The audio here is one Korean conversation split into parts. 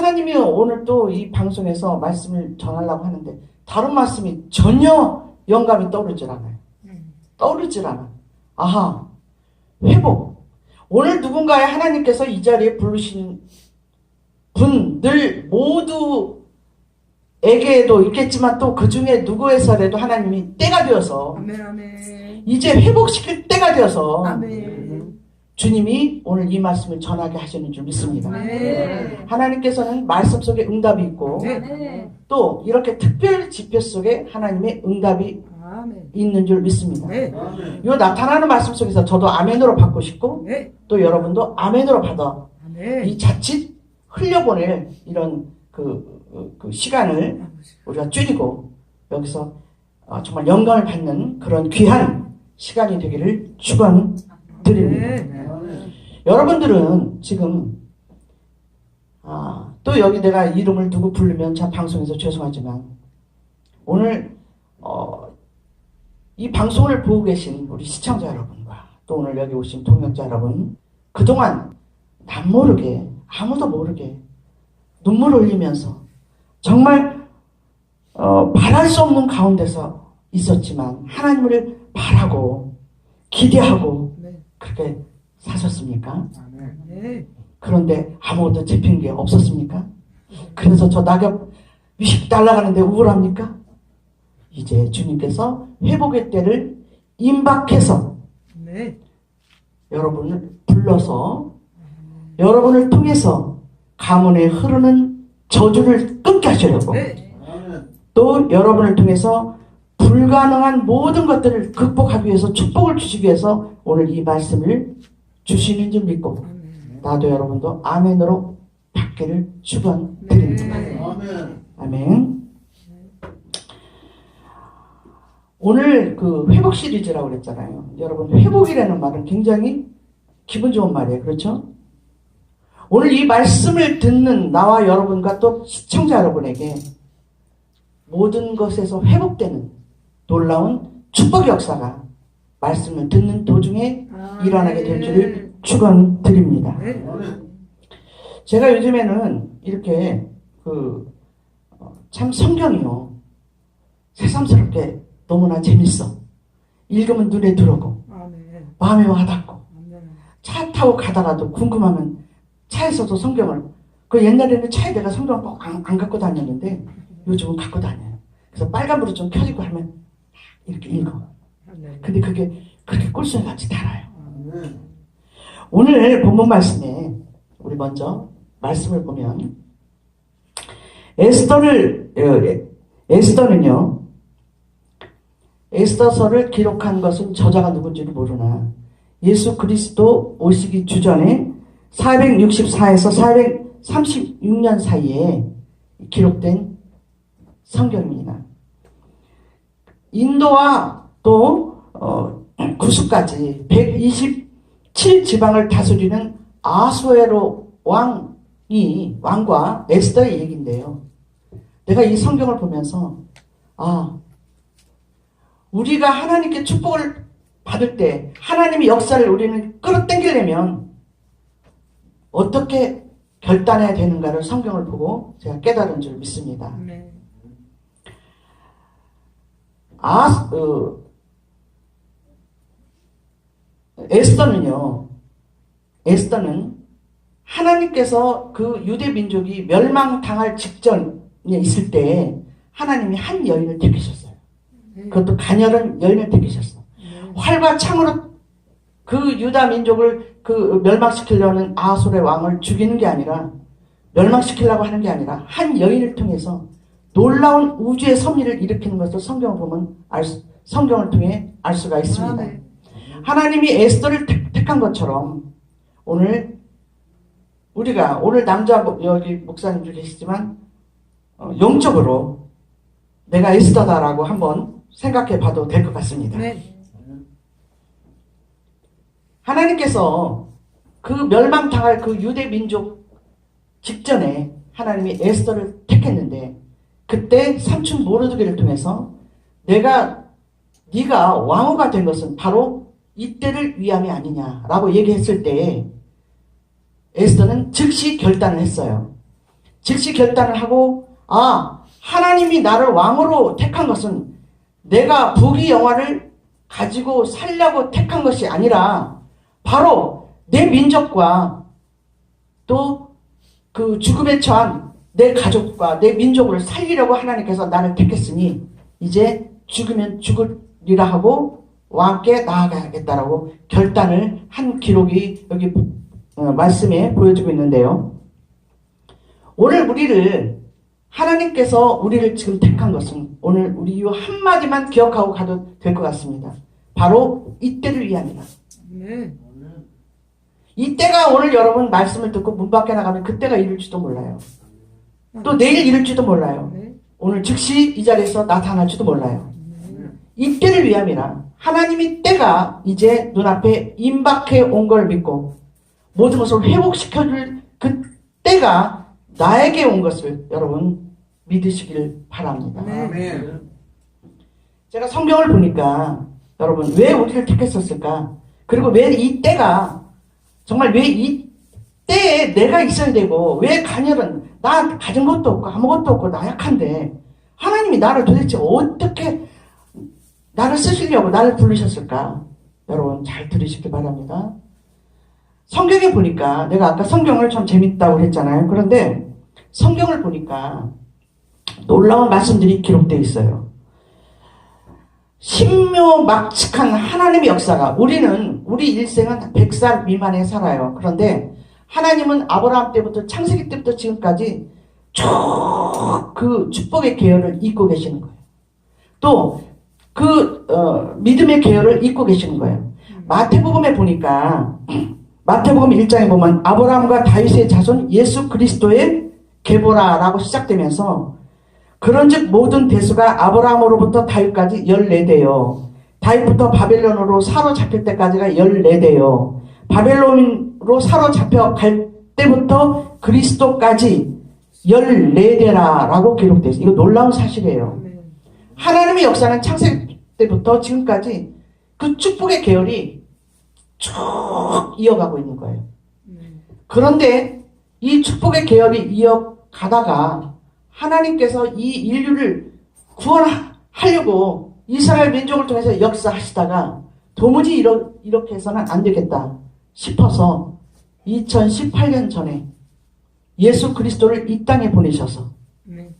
하나님이 오늘 또 이 방송에서 말씀을 전하려고 하는데 다른 말씀이 전혀 영감이 떠오르질 않아요. 떠오르질 않아. 아하, 회복. 오늘 누군가의 하나님께서 이 자리에 부르신 분들 모두에게도 있겠지만 또 그 중에 누구에서라도 하나님이 때가 되어서 아멘 아멘 이제 회복시킬 때가 되어서 아멘 주님이 오늘 이 말씀을 전하게 하시는 줄 믿습니다. 네. 하나님께서는 말씀 속에 응답이 있고 네. 또 이렇게 특별 집회 속에 하나님의 응답이 아멘 있는 줄 믿습니다. 네. 이 나타나는 말씀 속에서 저도 아멘으로 받고 싶고 네. 또 여러분도 아멘으로 받아 아멘 이 자칫 흘려보낼 이런 그, 그- 그 시간을 우리가 줄이고 여기서 어, 정말 영광을 받는 그런 귀한 시간이 되기를 축원 드립니다. 네. 여러분들은 지금 아, 또 여기 내가 이름을 두고 부르면 참 방송에서 죄송하지만 오늘 어, 이 방송을 보고 계신 우리 시청자 여러분과 또 오늘 여기 오신 동역자 여러분 그동안 남 모르게 아무도 모르게 눈물 흘리면서 정말 어, 바랄 수 없는 가운데서 있었지만 하나님을 바라고 기대하고 네. 그렇게 사셨습니까? 네. 그런데 아무것도 잡힌 게 없었습니까? 그래서 저 낙엽 휙 날아가는데 우울합니까? 이제 주님께서 회복의 때를 임박해서 네. 여러분을 불러서 여러분을 통해서 가문에 흐르는 저주를 끊게 하시려고 네. 또 여러분을 통해서 불가능한 모든 것들을 극복하기 위해서 축복을 주시기 위해서 오늘 이 말씀을 주시는 줄 믿고 아멘. 나도 여러분도 아멘으로 받기를 축원드립니다. 네. 아멘. 오늘 그 회복 시리즈라고 그랬잖아요. 여러분 회복이라는 말은 굉장히 기분 좋은 말이에요. 그렇죠? 오늘 이 말씀을 듣는 나와 여러분과 또 시청자 여러분에게 모든 것에서 회복되는 놀라운 축복 역사가 말씀을 듣는 도중에 일어나게 될 줄을 축원드립니다. 네. 제가 요즘에는 이렇게 그 참 성경이요 새삼스럽게 너무나 재밌어 읽으면 눈에 들어오고 아멘. 마음에 와닿고. 차 타고 가다가도 궁금하면 차에서도 성경을 그 옛날에는 차에 내가 성경을 꼭안 갖고 다녔는데 요즘은 갖고 다녀요. 그래서 빨간불이 좀 켜지고 하면 이렇게 읽어. 아멘. 근데 그게 그렇게 꿀술 같이 달아요. 오늘 본문 말씀에 우리 먼저 말씀을 보면 에스더를 어, 에스더는요 에스더서를 기록한 것은 저자가 누군지는 모르나 예수 그리스도 오시기 주전에 464에서 436년 사이에 기록된 성경입니다. 인도와 또 어, 구수까지 127 지방을 다스리는 아수에로 왕이 왕과 에스더의 얘기인데요. 내가 이 성경을 보면서 아 우리가 하나님께 축복을 받을 때 하나님의 역사를 우리는 끌어당기려면 어떻게 결단해야 되는가를 성경을 보고 제가 깨달은 줄 믿습니다. 아멘. 아, 어, 에스더는요, 에스더는 하나님께서 그 유대 민족이 멸망당할 직전에 있을 때 하나님이 한 여인을 택하셨어요. 네. 그것도 가녀른 여인을 택하셨어. 네. 활과 창으로 그 유다 민족을 그 멸망시키려는 아솔의 왕을 죽이는 게 아니라 멸망시키려고 하는 게 아니라 한 여인을 통해서 놀라운 우주의 섭리를 일으키는 것을 성경을 보면 알 수- 성경을 통해 알 수가 있습니다. 아멘. 하나님이 에스더를 택- 택한 것처럼 오늘 우리가 오늘 남자 목- 여기 목사님들 계시지만 어, 영적으로 내가 에스더다라고 한번 생각해 봐도 될 것 같습니다. 네. 하나님께서 그 멸망당할 그 유대 민족 직전에 하나님이 에스더를 택했는데 그때 삼촌 모르드기를 통해서 내가 네가 왕후가 된 것은 바로 이때를 위함이 아니냐라고 얘기했을 때 에스더는 즉시 결단을 했어요. 즉시 결단을 하고 아 하나님이 나를 왕으로 택한 것은 내가 부귀 영화를 가지고 살려고 택한 것이 아니라 바로 내 민족과 또 그 죽음에 처한 내 가족과 내 민족을 살리려고 하나님께서 나를 택했으니 이제 죽으면 죽으리라 하고 왕께 나아가야겠다라고 결단을 한 기록이 여기 어, 말씀에 보여주고 있는데요. 오늘 우리를 하나님께서 우리를 지금 택한 것은 오늘 우리 이 한마디만 기억하고 가도 될 것 같습니다. 바로 이때를 위함이다. 아멘. 이때가 오늘 여러분 말씀을 듣고 문 밖에 나가면 그때가 이룰지도 몰라요. 또 내일 이룰지도 몰라요. 네. 오늘 즉시 이 자리에서 나타날지도 몰라요. 이 때를 위함이라 하나님이 때가 이제 눈앞에 임박해 온 걸 믿고 모든 것을 회복시켜줄 그 때가 나에게 온 것을 여러분 믿으시길 바랍니다. 네. 제가 성경을 보니까 여러분 왜 우리를 택했었을까? 그리고 왜 이 때가 정말 왜 이 때에 내가 있어야 되고 왜 가녀는 나 가진 것도 없고 아무것도 없고 나약한데 하나님이 나를 도대체 어떻게 나를 쓰시려고 나를 부르셨을까? 여러분 잘 들으시기 바랍니다. 성경에 보니까 내가 아까 성경을 참 재밌다고 했잖아요. 그런데 성경을 보니까 놀라운 말씀들이 기록되어 있어요. 신묘막측한 하나님의 역사가 우리는 우리 일생은 100살 미만에 살아요. 그런데 하나님은 아브라함 때부터 창세기 때부터 지금까지 쭉 그 축복의 계열을 잇고 계시는 거예요. 또그 믿음의 계열을 잇고 계시는 거예요. 마태복음에 보니까 마태복음 1장에 보면 아브라함과 다윗의 자손 예수 그리스도의 계보라라고 시작되면서 그런즉 모든 대수가 아브라함으로부터 다윗까지 14대요. 다윗부터 바벨론으로 사로잡힐 때까지가 14대요. 바벨론으 로 사로잡혀 갈 때부터 그리스도까지 14대라라고 기록되어 있어요. 이거 놀라운 사실이에요. 아멘. 하나님의 역사는 창세기 때부터 지금까지 그 축복의 계열이 쭉 이어가고 있는 거예요. 네. 그런데 이 축복의 계열이 이어가다가 하나님께서 이 인류를 구원하려고 이스라엘 민족을 통해서 역사하시다가 도무지 이러, 이렇게 해서는 안 되겠다 싶어서 2018년 전에 예수 그리스도를 이 땅에 보내셔서 네.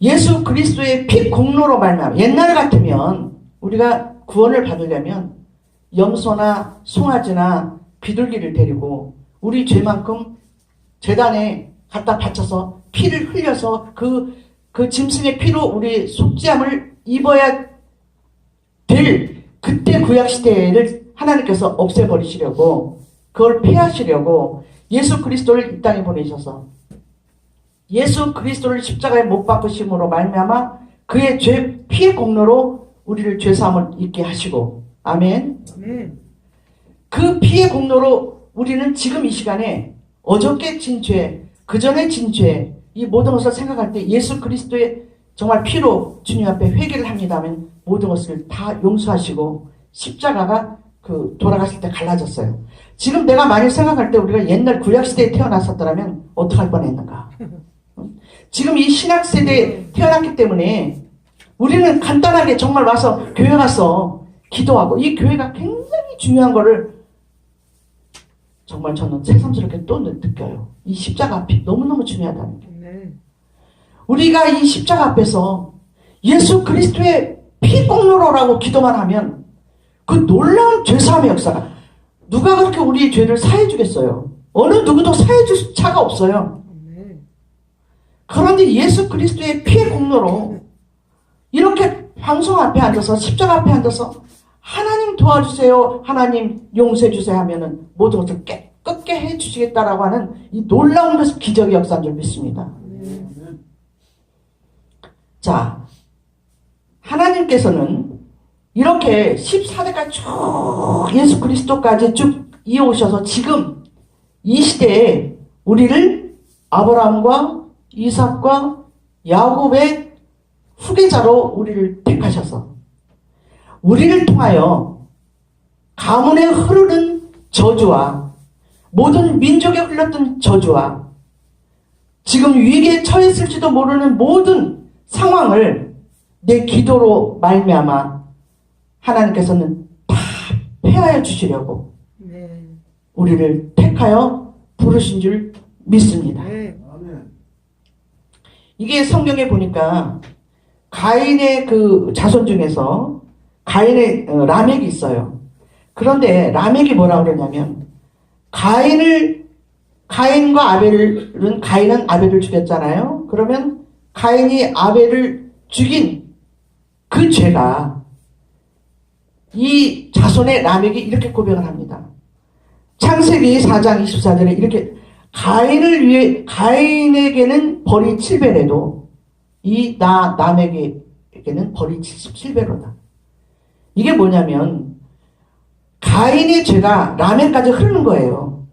예수 그리스도의 피 공로로 말미암아 옛날 같으면 우리가 구원을 받으려면 염소나 송아지나 비둘기를 데리고 우리 죄만큼 재단에 갖다 바쳐서 피를 흘려서 그, 그 짐승의 피로 우리 속죄함을 입어야 될 그때 구약시대를 하나님께서 없애버리시려고 그걸 폐하시려고 예수 그리스도를 이 땅에 보내셔서 예수 그리스도를 십자가에 못 박으심으로 말미암아 그의 죄 피의 공로로 우리를 죄 사함을 잊게 하시고 아멘. 그 피의 공로로 우리는 지금 이 시간에 어저께 진 죄, 그 전에 진 죄, 이 모든 것을 생각할 때 예수 그리스도의 정말 피로 주님 앞에 회개를 합니다 하면 모든 것을 다 용서하시고 십자가가 그 돌아가실 때 갈라졌어요. 지금 내가 만일 생각할 때 우리가 옛날 구약 시대에 태어났었더라면 어떡할 뻔했는가. 지금 이 신학 세대에 태어났기 때문에 우리는 간단하게 정말 와서 교회 가서 기도하고 이 교회가 굉장히 중요한 거를 정말 저는 새삼스럽게 또 느껴요. 이 십자가 앞이 너무너무 중요하다는 게. 네. 우리가 이 십자가 앞에서 예수 그리스도의 피 공로로라고 기도만 하면 그 놀라운 죄사함의 역사가 누가 그렇게 우리의 죄를 사해 주겠어요? 어느 누구도 사해 줄 차가 없어요. 네. 그런데 예수 그리스도의 피의 공로로 이렇게 방송 앞에 앉아서 십자가 앞에 앉아서 하나님 도와주세요, 하나님 용서해 주세요 하면은 모든 것을 깨끗게 해 주시겠다라고 하는 이 놀라운 것을 기적의 역사인 줄 믿습니다. 네. 자, 하나님께서는 이렇게 14대까지 쭉 예수 그리스도까지 쭉 이어오셔서 지금 이 시대에 우리를 아브라함과 이삭과 야곱의 후계자로 우리를 택하셔서 우리를 통하여 가문에 흐르는 저주와 모든 민족에 흘렀던 저주와 지금 위기에 처했을지도 모르는 모든 상황을 내 기도로 말미암아 하나님께서는 다 폐하여 주시려고 네. 우리를 택하여 부르신 줄 믿습니다. 네. 이게 성경에 보니까 가인의 그 자손 중에서 가인의 어, 라멕이 있어요. 그런데 라멕이 뭐라고 그러냐면 가인을 가인과 아벨은 가인은 아벨을 죽였잖아요. 그러면 가인이 아벨을 죽인 그 죄가 이 자손의 라멕이 이렇게 고백을 합니다. 창세기 4장 24절에 이렇게 가인을 위해 가인에게는 벌이 7배래도 이 나 남에게는 벌이 77배로다. 이게 뭐냐면 가인의 죄가 라멘까지 흐르는 거예요.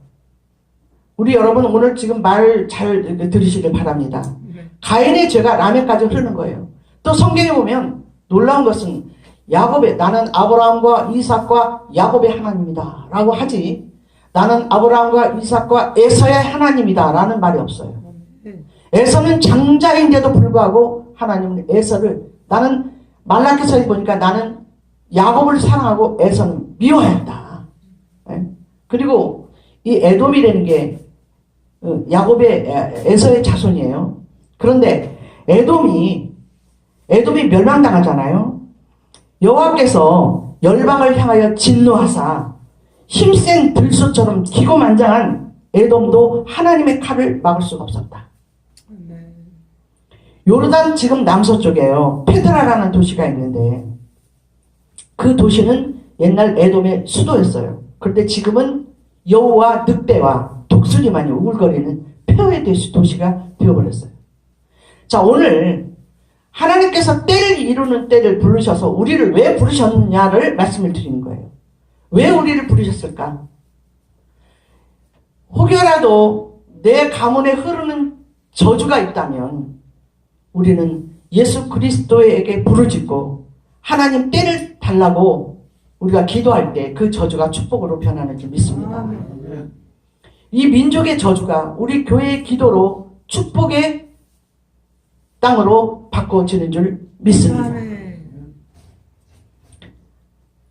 우리 여러분 오늘 지금 말 잘 들으시길 바랍니다. 네. 가인의 죄가 라멘까지 흐르는 거예요. 또 성경에 보면 놀라운 것은 야곱의 나는 아브라함과 이삭과 야곱의 하나님이다 라고 하지 나는 아브라함과 이삭과 에서의 하나님이다 라는 말이 없어요. 네. 에서는 장자인데도 불구하고 하나님은 에서를 나는 말라기서에 보니까 나는 야곱을 사랑하고 에서는 미워했다. 예? 그리고 이 에돔이라는 게 어, 야곱의 에- 에서의 자손이에요. 그런데 에돔이 에돔이 멸망당하잖아요. 여호와께서 열방을 향하여 진노하사 힘센 들소처럼 기고만장한 에돔도 하나님의 칼을 막을 수가 없었다. 네. 요르단 지금 남서쪽에요. 페드라라는 도시가 있는데 그 도시는 옛날 에돔의 수도였어요. 그런데 지금은 여우와 늑대와 독수리만이 우글거리는 폐허의 도시- 도시가 되어버렸어요. 자 오늘 하나님께서 때를 이루는 때를 부르셔서 우리를 왜 부르셨냐를 말씀을 드리는 거예요. 왜 우리를 부르셨을까? 혹여라도 내 가문에 흐르는 저주가 있다면 우리는 예수 그리스도에게 부르짖고 하나님 때를 달라고 우리가 기도할 때 그 저주가 축복으로 변하는 줄 믿습니다. 이 민족의 저주가 우리 교회의 기도로 축복의 땅으로 바꿔지는 줄 믿습니다. 아멘.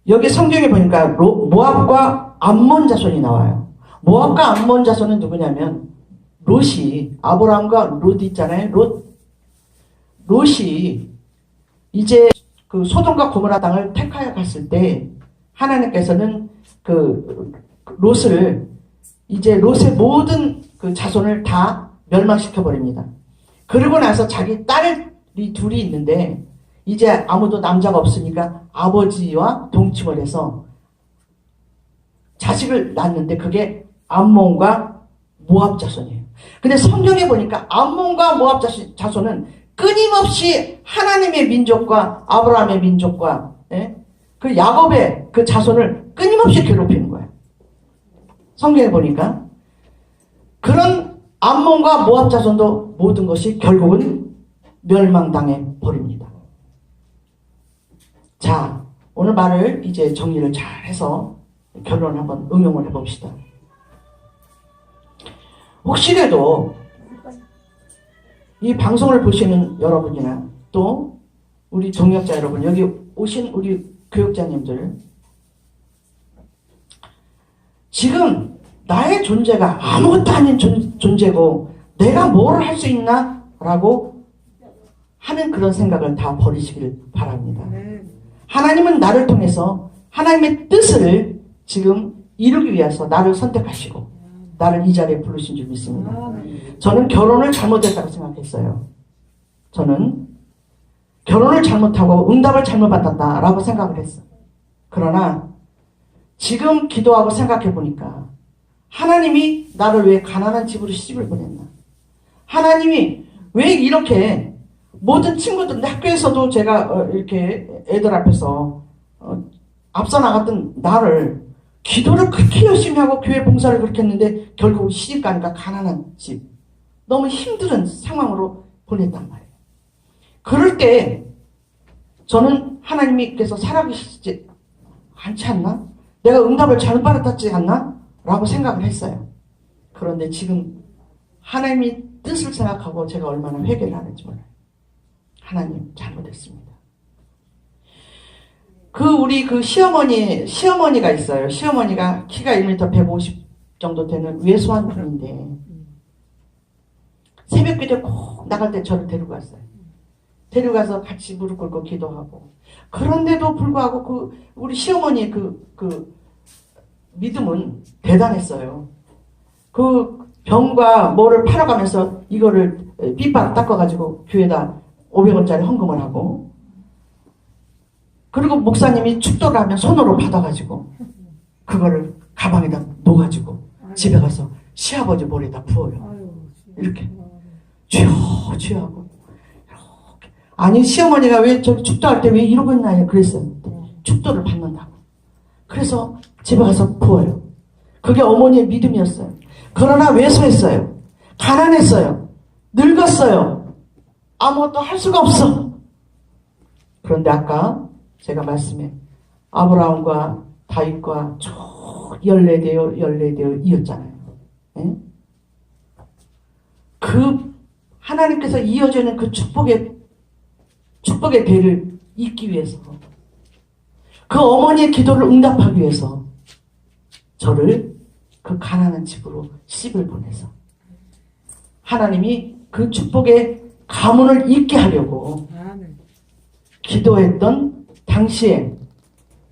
여기 성경에 보니까 로- 모압과 암몬 자손이 나와요. 모압과 암몬 자손은 누구냐면 롯이 아브라함과 롯 있잖아요. 롯 롯이 이제 그 소돔과 고모라 땅을 택하여 갔을 때 하나님께서는 그 롯을 이제 롯의 모든 그 자손을 다 멸망시켜 버립니다. 그러고 나서 자기 딸 이 둘이 있는데 이제 아무도 남자가 없으니까 아버지와 동침을 해서 자식을 낳는데 그게 암몬과 모압 자손이에요. 근데 성경에 보니까 암몬과 모압 자손- 자손은 끊임없이 하나님의 민족과 아브라함의 민족과 예? 그 야곱의 그 자손을 끊임없이 괴롭히는 거예요. 성경에 보니까 그런 암몬과 모압 자손도 모든 것이 결국은 멸망당해 버립니다. 자, 오늘 말을 이제 정리를 잘 해서 결론 한번 응용을 해봅시다. 혹시라도 이 방송을 보시는 여러분이나 또 우리 동역자 여러분, 여기 오신 우리 교육자님들, 지금 나의 존재가 아무것도 아닌 존, 존재고 내가 뭘 할 수 있나? 라고 하는 그런 생각을 다 버리시길 바랍니다. 아멘. 하나님은 나를 통해서 하나님의 뜻을 지금 이루기 위해서 나를 선택하시고 나를 이 자리에 부르신 줄 믿습니다. 아멘. 저는 결혼을 잘못했다고 생각했어요. 저는 결혼을 잘못하고 응답을 잘못 받았다라고 생각을 했어. 그러나 지금 기도하고 생각해 보니까 하나님이 나를 왜 가난한 집으로 시집을 보냈나? 하나님이 왜 이렇게 모든 친구들 학교에서도 제가 어, 이렇게 애들 앞에서 어, 앞서 나갔던 나를 기도를 그렇게 열심히 하고 교회 봉사를 그렇게 했는데 결국 시집 가니까 가난한 집 너무 힘든 상황으로 보냈단 말이에요. 그럴 때 저는 하나님께서 살아계시지 않지 않나? 내가 응답을 잘못 받았지 않나? 라고 생각을 했어요. 그런데 지금 하나님이 뜻을 생각하고 제가 얼마나 회개를 하는지 몰라요. 하나님 잘못했습니다. 그 우리 그 시어머니 시어머니가 있어요. 시어머니가 키가 1m 150 정도 되는 외소한 분인데 새벽 기도에 꼭 나갈 때 저를 데리고 갔어요. 데리고 가서 같이 무릎 꿇고 기도하고 그런데도 불구하고 그 우리 시어머니의 그, 그 믿음은 대단했어요. 그 병과 뭐를 팔아가면서 이거를 빗바닥 닦아가지고 교회에다 500원짜리 헌금을 하고 그리고 목사님이 축도를 하면 손으로 받아가지고 그거를 가방에다 놓아가지고 집에 가서 시아버지 머리에다 부어요. 이렇게. 쥐어 쥐어 하고 이렇게 아니 시어머니가 왜 저기 축도할 때 왜 이러고 있나요? 그랬어요. 축도를 받는다고. 그래서 집에 가서 부어요. 그게 어머니의 믿음이었어요. 그러나 왜소했어요. 가난했어요. 늙었어요. 아무것도 할 수가 없어. 그런데 아까 제가 말씀에 아브라함과 다윗과 쭉 열례되어 열례되어 이었잖아요. 예? 그 하나님께서 이어지는 그 축복의 축복의 대를 잇기 위해서 그 어머니의 기도를 응답하기 위해서 저를 그 가난한 집으로 씹을 보내서 하나님이 그 축복의 가문을 잇게 하려고 아멘. 기도했던 당시에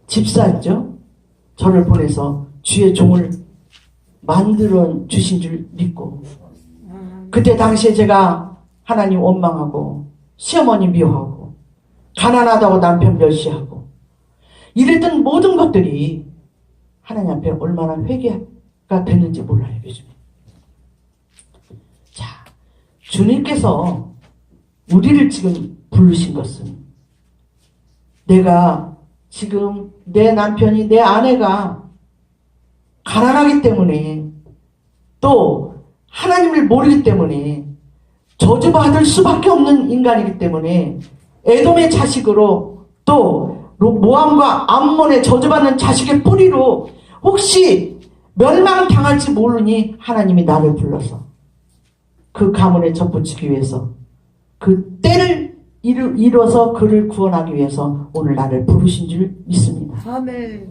집사였죠. 저를 보내서 주의 종을 만들어 주신 줄 믿고. 그때 당시에 제가 하나님 원망하고 시어머니 미워하고 가난하다고 남편 멸시하고 이랬던 모든 것들이 하나님 앞에 얼마나 회개가 됐는지 몰라요 요즘에 자 주님께서 우리를 지금 부르신 것은 내가 지금 내 남편이 내 아내가 가난하기 때문에 또 하나님을 모르기 때문에 저주받을 수밖에 없는 인간이기 때문에 에돔의 자식으로 또 모함과 암몬의 저주받는 자식의 뿌리로 혹시 멸망당할지 모르니 하나님이 나를 불러서 그 가문에 접붙이기 위해서 그 때를 이루, 이뤄서 그를 구원하기 위해서 오늘 나를 부르신 줄 믿습니다. 아멘.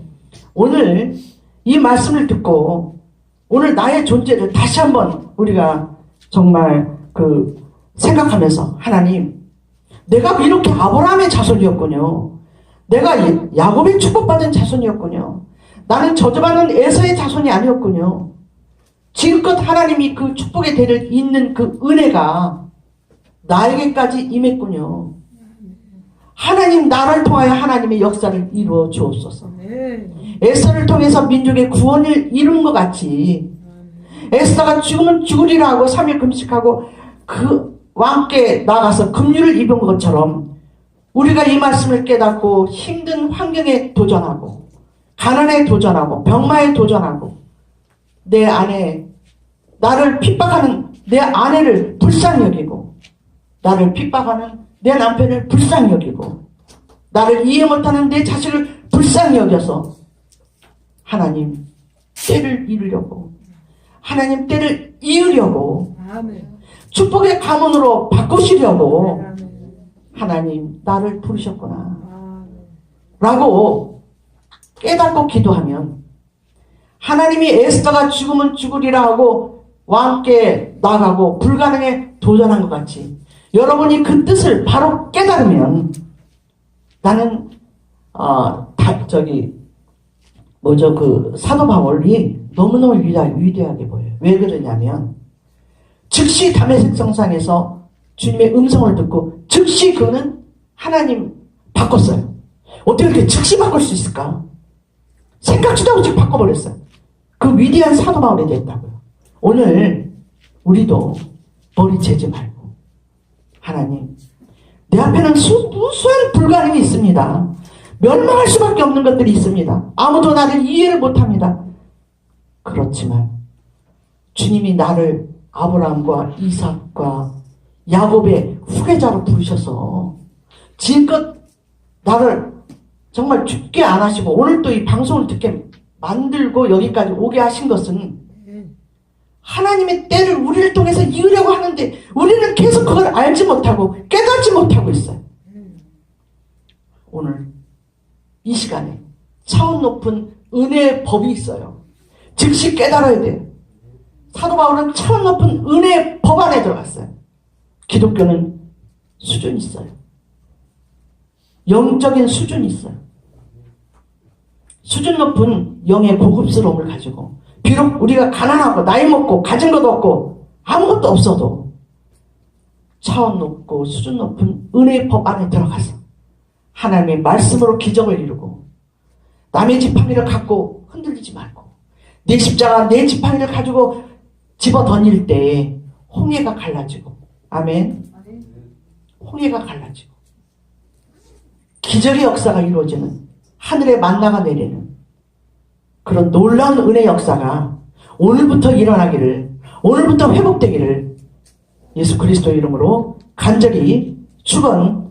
오늘 이 말씀을 듣고 오늘 나의 존재를 다시 한번 우리가 정말 그 생각하면서 하나님 내가 이렇게 아브라함의 자손이었군요. 내가 야곱의 축복받은 자손이었군요. 나는 저주받는 에서의 자손이 아니었군요. 지금껏 하나님이 그 축복의 대를 잇는 그 은혜가 나에게까지 임했군요. 하나님 나를 통하여 하나님의 역사를 이루어 주옵소서. 아멘. 에스더를 통해서 민족의 구원을 이룬 것 같이 에스더가 죽으면 죽으리라 하고 3일 금식하고 그 왕께 나가서 금류를 입은 것처럼 우리가 이 말씀을 깨닫고 힘든 환경에 도전하고 가난에 도전하고 병마에 도전하고 내 아내 나를 핍박하는 내 아내를 불쌍히 여기고 나를 핍박하는 내 남편을 불쌍히 여기고 나를 이해 못하는 내 자식을 불쌍히 여겨서 하나님 때를 이루려고 하나님 때를 이으려고. 축복의 가문으로 바꾸시려고. 하나님 나를 부르셨구나. 라고 깨닫고 기도하면 하나님이 에스더가 죽으면 죽으리라 하고 왕께 나가고 불가능에 도전한 것 같이 여러분이 그 뜻을 바로 깨달으면 나는 어, 다, 저기 뭐죠 그 사도 바울이 너무너무 위대, 위대하게 보여요. 왜 그러냐면 즉시 담에색 성상에서 주님의 음성을 듣고 즉시 그는 하나님 바꿨어요. 어떻게 그렇게 즉시 바꿀 수 있을까? 생각지도 않고 즉 바꿔버렸어요. 그 위대한 사도 바울이 됐다고요. 오늘 우리도 머리 채지 말고 하나님 내 앞에는 수, 무수한 불가능이 있습니다. 멸망할 수밖에 없는 것들이 있습니다. 아무도 나를 이해를 못합니다. 그렇지만 주님이 나를 아브라함과 이삭과 야곱의 후계자로 부르셔서 지금껏 나를 정말 죽게 안 하시고 오늘 또 이 방송을 듣게 만들고 여기까지 오게 하신 것은. 하나님의 때를 우리를 통해서 이으려고 하는데 우리는 계속 그걸 알지 못하고 깨닫지 못하고 있어요. 오늘 이 시간에 차원 높은 은혜의 법이 있어요. 즉시 깨달아야 돼요. 사도 바울은 차원 높은 은혜의 법 안에 들어갔어요. 기독교는 수준이 있어요. 영적인 수준이 있어요. 수준 높은 영의 고급스러움을 가지고 비록 우리가 가난하고 나이 먹고 가진 것도 없고 아무것도 없어도 차원 높고 수준 높은 은혜의 법 안에 들어가서 하나님의 말씀으로 기적을 이루고 남의 지팡이를 갖고 흔들리지 말고 내 십자가 내 지팡이를 가지고 집어 던질 때 홍해가 갈라지고 아멘. 홍해가 갈라지고 기적의 역사가 이루어지는 하늘의 만나가 내리는 그런 놀라운 은혜 역사가 오늘부터 일어나기를 오늘부터 회복되기를 예수 그리스도 이름으로 간절히 축원드립니다.